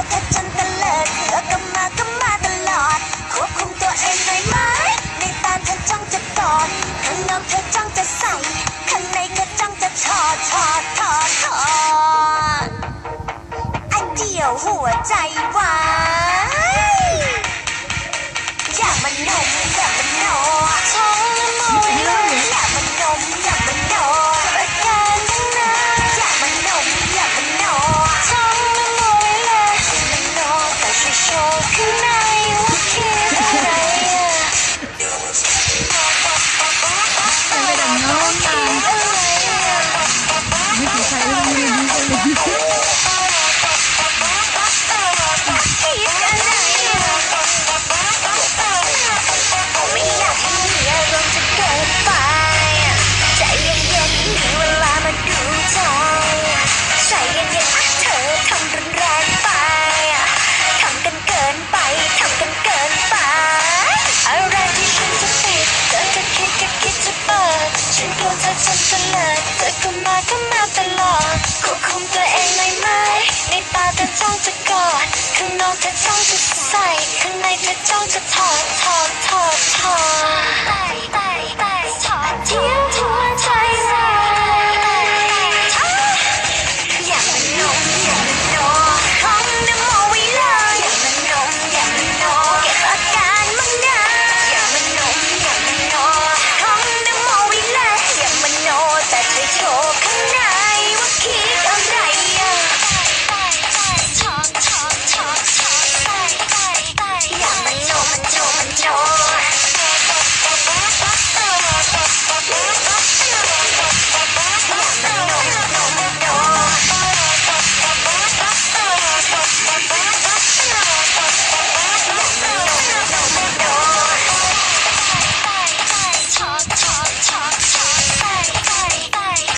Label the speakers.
Speaker 1: ดเธอก็มาก็มาตลอด ควบคุมตัวเองหน่อยไหมในตาเธอจ้องจะกอดข้างนอกเธอจ้องจะใส่ข้างในก็จ้องจะถอดถอดถอดถอดอันเดียวหัวใจวา นไป
Speaker 2: อะ
Speaker 1: ไรที่ฉันจะปิดเธอจะคิดก็คิดจะปิดฉันกลัวเธอจะเฉลยเธอก็มาก็มา จ้องจะกอดข้างนอกเธอจ้องจะใส่ข้างในเธอจ้องจะถอดถอดถอดถอด